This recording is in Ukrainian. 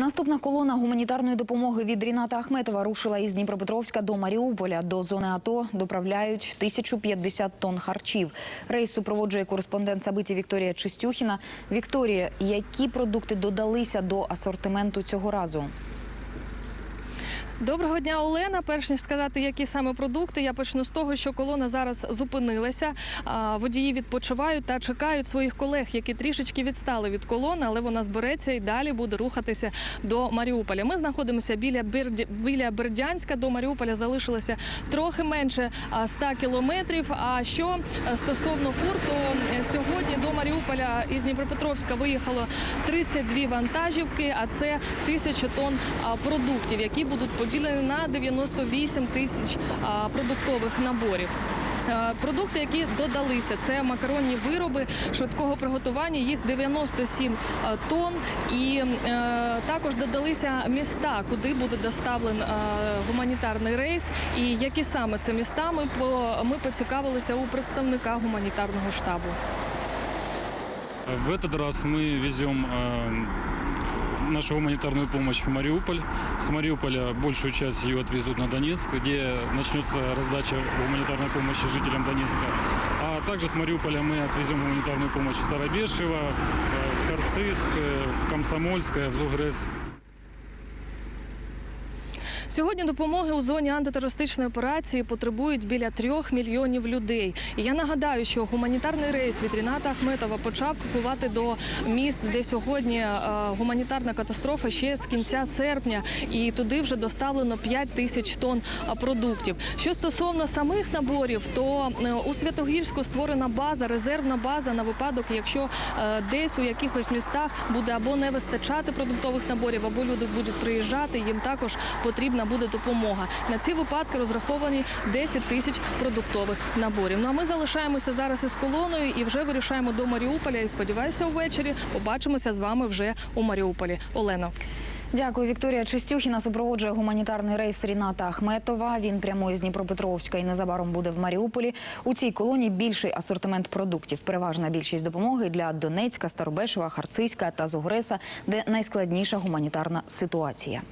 Наступна колона гуманітарної допомоги від Ріната Ахметова рушила із Дніпропетровська до Маріуполя. До зони АТО доправляють 1050 тонн харчів. Рейс супроводжує кореспондент Сабиті Вікторія Чистюхіна. Вікторія, які продукти додалися до асортименту цього разу? Доброго дня, Олена. Перш ніж сказати, які саме продукти, я почну з того, що колона зараз зупинилася. Водії відпочивають та чекають своїх колег, які трішечки відстали від колони, але вона збереться і далі буде рухатися до Маріуполя. Ми знаходимося біля біля Бердянська. До Маріуполя залишилося трохи менше а, 100 кілометрів. А що е, стосовно фур, то е, сьогодні до Маріуполя із Дніпропетровська виїхало 32 вантажівки, а це тисяча тонн продуктів, які будуть поділені на 98 тисяч а, продуктових наборів. Е, Продукти, які додалися, це макаронні вироби швидкого приготування. Їх 97 е, тонн. І е, також додалися міста, куди буде доставлен е, гуманітарний рейс. І які саме це міста, ми по ми поцікавилися у представника гуманітарного штабу. В этот раз мы везем э, нашу гуманитарную помощь в Мариуполь. С Мариуполя большую часть ее отвезут на Донецк, где начнется раздача гуманитарной помощи жителям Донецка. А также с Мариуполя мы отвезем гуманитарную помощь в Старобешево, э, в Харциск, э, в Комсомольское, в Зугрес. Сьогодні допомоги у зоні антитерористичної операції потребують біля трьох мільйонів людей. І я нагадаю, що гуманітарний рейс від Ріната Ахметова почав купувати до міст, де сьогодні е, гуманітарна катастрофа ще з кінця серпня, і туди вже доставлено 5 тисяч тонн е, продуктів. Що стосовно самих наборів, то е, у Святогірську створена база, резервна база на випадок, якщо десь у якихось містах буде або не вистачати продуктових наборів, або люди будуть приїжджати, їм також потрібна буде допомога. На ці випадки розраховані 10 тисяч продуктових наборів. Ну а ми залишаємося зараз із колоною і вже вирішаємо до Маріуполя. І сподіваюся, увечері побачимося з вами вже у Маріуполі. Олено. Дякую, Вікторія Чистюхіна супроводжує гуманітарний рейс Ріната Ахметова. Він прямує з Дніпропетровська і незабаром буде в Маріуполі. У цій колоні більший асортимент продуктів. Переважна більшість допомоги для Донецька, Старобешева, Харциська та Зугреса, де найскладніша гуманітарна ситуація.